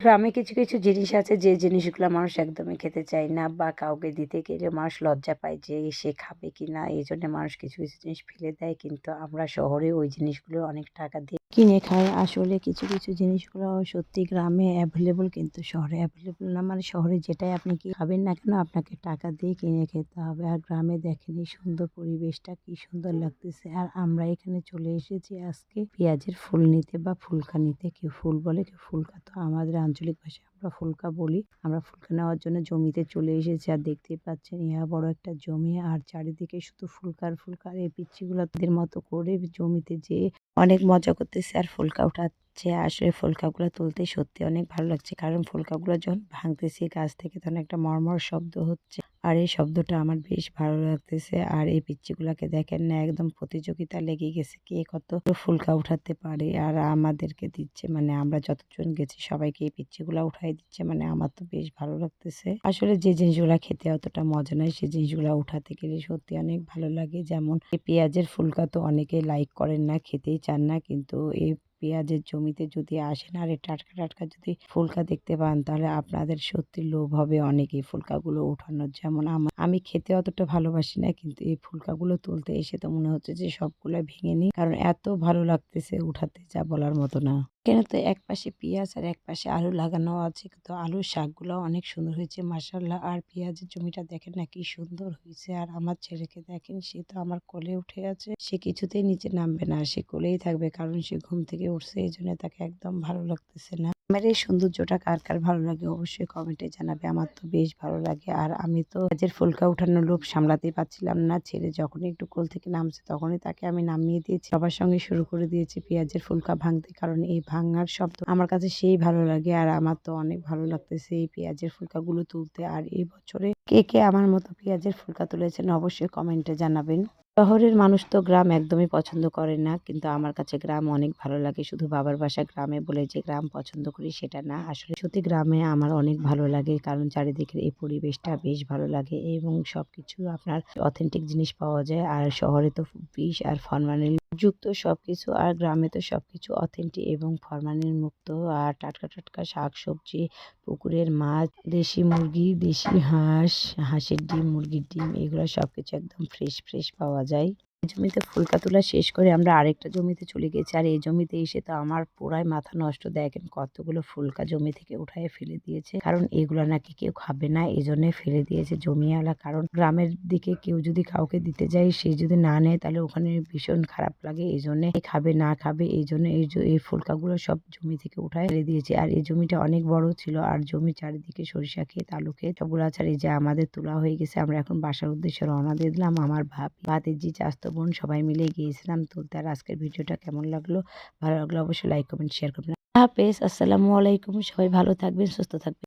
গ্রামে কিছু কিছু জিনিস আছে যে জিনিসগুলো মানুষ একদমই খেতে চায় না বা কাউকে দিতে গেলে মানুষ লজ্জা পায় যে সে খাবে কি না এই জন্য মানুষ কিছু কিছু জিনিস ফেলে দেয়। কিন্তু আমরা শহরে ওই জিনিসগুলো অনেক টাকা দিয়ে কিনে খাই। আসলে কিছু কিছু জিনিসগুলো সত্যি গ্রামে অ্যাভেলেবল কিন্তু শহরে অ্যাভেলেবল না। মানে শহরে যেটাই আপনি কি খাবেন না কেন আপনাকে টাকা দিয়ে কিনে খেতে হবে। আর গ্রামে দেখেন এই সুন্দর পরিবেশটা কি সুন্দর লাগতেছে। আর আমরা এখানে চলে এসেছি আজকে পেঁয়াজের ফুল নিতে বা ফুলকা নিতে। কেউ ফুল বলে, কেউ ফুলকা। তো আমাদের আঞ্চলিক ভাষায় আমরা ফুলকা বলি। আমরা ফুলকা নেওয়ার জন্য জমিতে চলে এসেছি আর দেখতেই পাচ্ছেন ইহা বড় একটা জমি। আর চারিদিকে শুধু ফুলকার ফুলকার এই পিচ্ছিগুলো তাদের মতো করে জমিতে যেয়ে অনেক মজা করতেছে আর ফুলকা উঠাচ্ছে আসলে ফুলকাগুলো তুলতে সত্যি অনেক ভালো লাগছে। কারণ ফুলকাগুলো যখন ভাঙতেছি, গাছ থেকে তখন একটা মর্মর শব্দ হচ্ছে। আর এই শব্দটা আমার বেশ ভালো লাগতেছে। আর এই পিচ্চিগুলাকে দেখেন না, একদম প্রতিযোগিতা লেগে গেছে। কে কত ফুলকা উঠাতে পারে আর আমাদেরকে দিচ্ছে। মানে আমরা যতজন গেছি, সবাইকে এই পিচ্চিগুলা উঠাই দিচ্ছে। মানে আমার তো বেশ ভালো লাগতেছে। আসলে যে জিনিসগুলা খেতে অতটা মজা নয় সেই জিনিসগুলা উঠাতে গেলে সত্যি অনেক ভালো লাগে। যেমন পেঁয়াজের ফুলকা তো অনেকে লাইক করেন না, খেতেই চান না। কিন্তু এই পেঁয়াজের জমিতে যদি আসেন আর এই টাটকা টাটকা যদি ফুলকা দেখতে পান, তাহলে আপনাদের সত্যি লোভ হবে অনেকেই ফুলকাগুলো উঠানোর যেমন আমার আমি খেতে অতটা ভালোবাসি না, কিন্তু এই ফুলকাগুলো তুলতে এসে তো মনে হচ্ছে যে সবগুলো ভেঙে নিই, কারণ এত ভালো লাগতেছে উঠাতে যা বলার মতো না। এখানে তো এক পাশে পেঁয়াজ আর এক পাশে আলু লাগানো আছে? কিন্তু আলুর শাকগুলো অনেক সুন্দর হয়েছে। মাসাল্লাহ আর পেঁয়াজের জমিটা দেখেন না কি সুন্দর হয়েছে। আর আমার ছেলেকে দেখেন, সে তো আমার কোলে উঠে আছে। সে কিছুতেই নিচে নামবে না, সে কোলেই থাকবে, কারণ সে ঘুম থেকে উঠছে, এই জন্য তাকে একদম ভালো লাগতেছে না। আমার এই সৌন্দর্যটা কার কার ভালো লাগে অবশ্যই কমেন্টে জানাবে। আমার তো বেশ ভালো লাগে। আর আমি তো পেঁয়াজের ফুলকা উঠানোর লোভ সামলাতেই পারছিলাম না। ছেলে যখনই একটু কোল থেকে নামছে তখনই তাকে আমি নামিয়ে দিয়েছি। সবার সঙ্গে শুরু করে দিয়েছি পেঁয়াজের ফুলকা ভাঙতে। কারণ এই ভাঙার শব্দ আমার কাছে সেই ভালো লাগে আর আমার তো অনেক ভালো লাগতেছে এই পেঁয়াজের ফুলকাগুলো তুলতে। আর এই বছরে কে কে আমার মতো পেঁয়াজের ফুলকা তুলেছেন অবশ্যই কমেন্টে জানাবেন। শহরের মানুষ তো গ্রাম একদমই পছন্দ করে না, কিন্তু আমার কাছে গ্রাম অনেক ভালো লাগে। শুধু বাবার বাসা গ্রামে বলে যে গ্রাম পছন্দ করি সেটা না। আসলে সত্যি গ্রামে আমার অনেক ভালো লাগে, কারণ চারিদিকের এই পরিবেশটা বেশ ভালো লাগে এবং সব কিছু আপনার অথেন্টিক জিনিস পাওয়া যায়। আর শহরে তো বিষ আর ফরমালিন যুক্ত সব কিছু আর গ্রামে তো সব কিছু অথেন্টিক এবং ফরমালিন মুক্ত। আর টাটকা টাটকা শাক সবজি, পুকুরের মাছ, দেশি মুরগি, দেশি হাঁস, হাঁসের ডিম, মুরগির ডিম, এগুলো সব কিছু একদম ফ্রেশ ফ্রেশ পাওয়া যায়। এই জমিতে ফুলকা তোলা শেষ করে আমরা আরেকটা জমিতে চলে গেছি। আর এই জমিতে এসে তো আমার পুরাই মাথা নষ্ট। দেখেন কতগুলো ফুলকা জমি থেকে উঠায় ফেলে দিয়েছে। কারণ এগুলো নাকি কেউ খাবে না এই জন্য ফেলে দিয়েছে জমিওয়ালা। কারণ গ্রামের দিকে কেউ যদি কাউকে দিতে যায়, সে যদি না নেয়, তাহলে ওখানে ভীষণ খারাপ লাগে। এই জন্য খাবে, না খাবে এই জন্য এই এই ফুলকাগুলো সব জমি থেকে উঠায় ফেলে দিয়েছে। আর এই জমিটা অনেক বড় ছিল। আর জমি চারিদিকে সরিষা ক্ষেত, আলু ক্ষেত, সবগুলো এই যে আমাদের তোলা হয়ে গেছে, আমরা এখন বাসার উদ্দেশ্যে রওনা দিয়ে দিলাম। আমার ভাবি, ভাতিজি চাস্তো বোন সবাই মিলে গিয়েছিলাম তুলতে। আর আজকের ভিডিওটা কেমন লাগল? ভালো লাগল অবশ্যই লাইক কমেন্ট শেয়ার করবেন। হাফেজ। আসসালামু আলাইকুম। সবাই ভালো থাকবেন, সুস্থ থাকবেন।